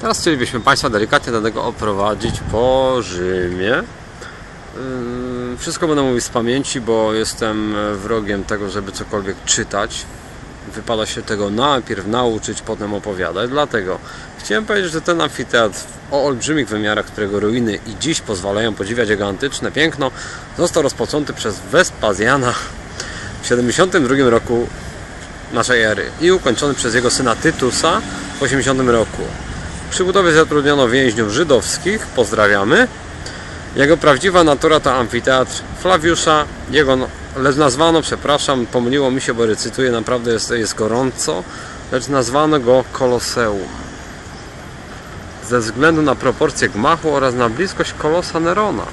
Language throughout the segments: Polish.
Teraz chcielibyśmy Państwa delikatnie do tego oprowadzić po Rzymie. Ym, Wszystko będę mówił z pamięci, bo jestem wrogiem tego, żeby cokolwiek czytać. Wypada się tego najpierw nauczyć, potem opowiadać. Dlatego chciałem powiedzieć, że ten amfiteatr o olbrzymich wymiarach, którego ruiny i dziś pozwalają podziwiać jego antyczne piękno, został rozpoczęty przez Wespazjana w 72 roku naszej ery i ukończony przez jego syna Tytusa w 80 roku. Przy budowie zatrudniono więźniów żydowskich, pozdrawiamy. Jego prawdziwa natura to amfiteatr Flawiusza. Jego no- lecz nazwano, przepraszam, pomyliło mi się, bo recytuję, naprawdę jest, jest gorąco, lecz nazwano go Koloseum. Ze względu na proporcje gmachu oraz na bliskość kolosa Nerona.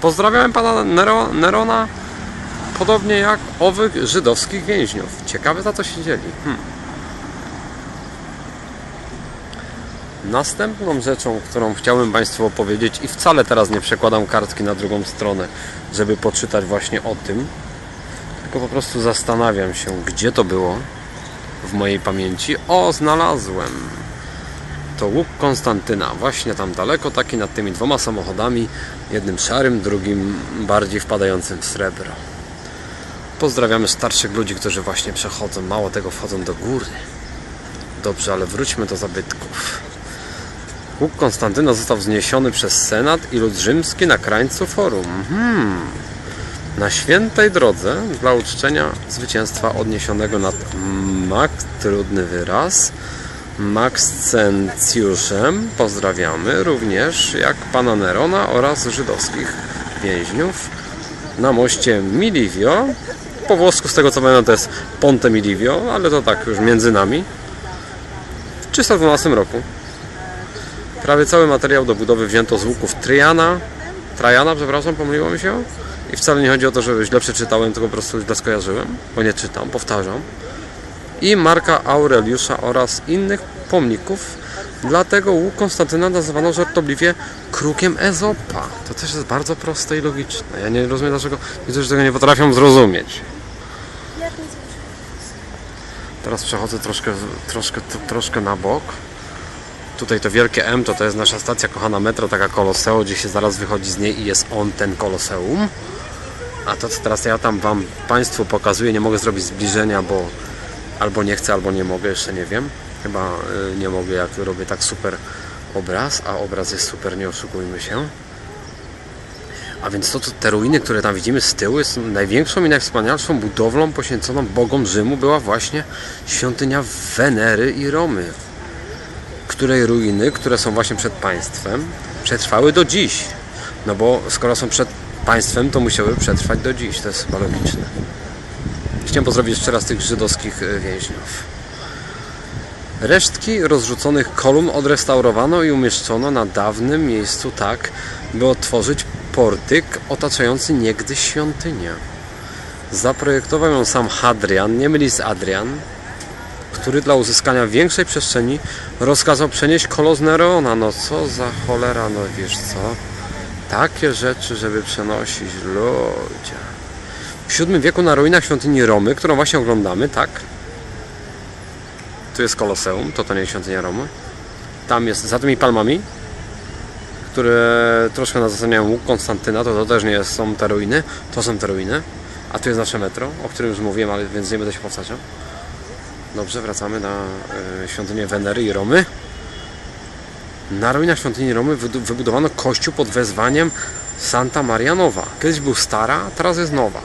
Pozdrawiałem pana Nero, Nerona, podobnie jak owych żydowskich więźniów. Ciekawe za co siedzieli. Hmm. Następną rzeczą, którą chciałbym Państwu opowiedzieć i wcale teraz nie przekładam kartki na drugą stronę, żeby poczytać właśnie o tym, tylko po prostu zastanawiam się, gdzie to było w mojej pamięci. O, znalazłem! To łuk Konstantyna, właśnie tam daleko, taki nad tymi dwoma samochodami, jednym szarym, drugim bardziej wpadającym w srebro. Pozdrawiamy starszych ludzi, którzy właśnie przechodzą, mało tego wchodzą do góry. Dobrze, ale wróćmy do zabytków. Łuk Konstantyna został wzniesiony przez Senat i lud rzymski na krańcu forum. Hmm. Na świętej drodze dla uczczenia zwycięstwa odniesionego nad Max, trudny wyraz, Maxencjuszem pozdrawiamy również jak pana Nerona oraz żydowskich więźniów na moście Milivio. Po włosku z tego co pamiętam to jest Ponte Milivio, ale to tak już między nami. W 312 roku Prawie cały materiał do budowy wzięto z łuków Triana. Trajana, przepraszam, pomyliło mi się. I wcale nie chodzi o to, że źle przeczytałem, tylko po prostu źle skojarzyłem, bo nie czytam, powtarzam. I Marka Aureliusza oraz innych pomników. Dlatego łuk Konstantyna nazywano żartobliwie krukiem Ezopa. To też jest bardzo proste i logiczne. Ja nie rozumiem, dlaczego niektórzy tego nie potrafią zrozumieć. Teraz przechodzę troszkę, troszkę, troszkę na bok. Tutaj to wielkie M to, to jest nasza stacja kochana metro, taka Koloseo, gdzie się zaraz wychodzi z niej i jest on ten Koloseum. A to co teraz ja tam Wam Państwu pokazuję, nie mogę zrobić zbliżenia, bo albo nie chcę, albo nie mogę, jeszcze nie wiem. Chyba y, nie mogę, jak robię tak super obraz, a obraz jest super, nie oszukujmy się. A więc to, to te ruiny, które tam widzimy z tyłu, jest największą i najwspanialszą budowlą poświęconą bogom Rzymu była właśnie świątynia Wenery i Romy której ruiny, które są właśnie przed państwem, przetrwały do dziś. No bo skoro są przed państwem, to musiały przetrwać do dziś. To jest chyba logiczne. Chciałem pozdrowić jeszcze raz tych żydowskich e, więźniów. Resztki rozrzuconych kolumn odrestaurowano i umieszczono na dawnym miejscu tak, by otworzyć portyk otaczający niegdyś świątynię. Zaprojektował ją sam Hadrian, nie myli z Adrian, który dla uzyskania większej przestrzeni rozkazał przenieść kolos Nerona. No co za cholera, no wiesz co? Takie rzeczy, żeby przenosić ludzie. W VII wieku na ruinach świątyni Romy, którą właśnie oglądamy, tak? Tu jest koloseum, to to nie jest świątynia Romy. Tam jest, za tymi palmami, które troszkę nas zasłaniają łuk Konstantyna, to, to też nie są te ruiny, to są te ruiny. A tu jest nasze metro, o którym już mówiłem, ale więc nie będę się powtarzał. Dobrze, wracamy na y, świątynię Wenery i Romy. Na ruinach świątyni Romy wybudowano kościół pod wezwaniem Santa Maria Nowa. Kiedyś był stara, teraz jest nowa.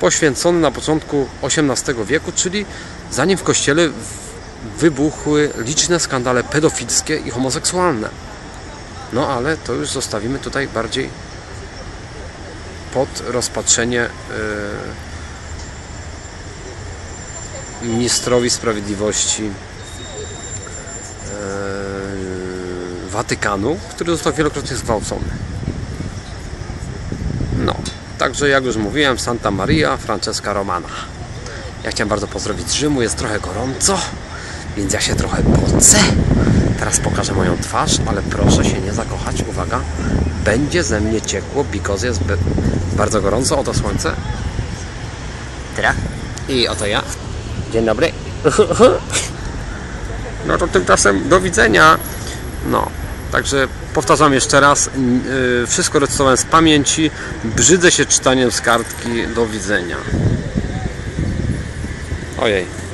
Poświęcony na początku XVIII wieku, czyli zanim w kościele wybuchły liczne skandale pedofilskie i homoseksualne. No ale to już zostawimy tutaj bardziej pod rozpatrzenie y, ministrowi sprawiedliwości e, Watykanu, który został wielokrotnie zgwałcony. No, także jak już mówiłem, Santa Maria Francesca Romana. Ja chciałem bardzo pozdrowić z Rzymu, jest trochę gorąco, więc ja się trochę pocę. Teraz pokażę moją twarz, ale proszę się nie zakochać. Uwaga, będzie ze mnie ciekło, because jest bardzo gorąco. Oto słońce. Tra. I oto ja. Dzień dobry. no to tymczasem do widzenia. No, także powtarzam jeszcze raz, y, wszystko recytowałem z pamięci, brzydzę się czytaniem z kartki, do widzenia. Ojej.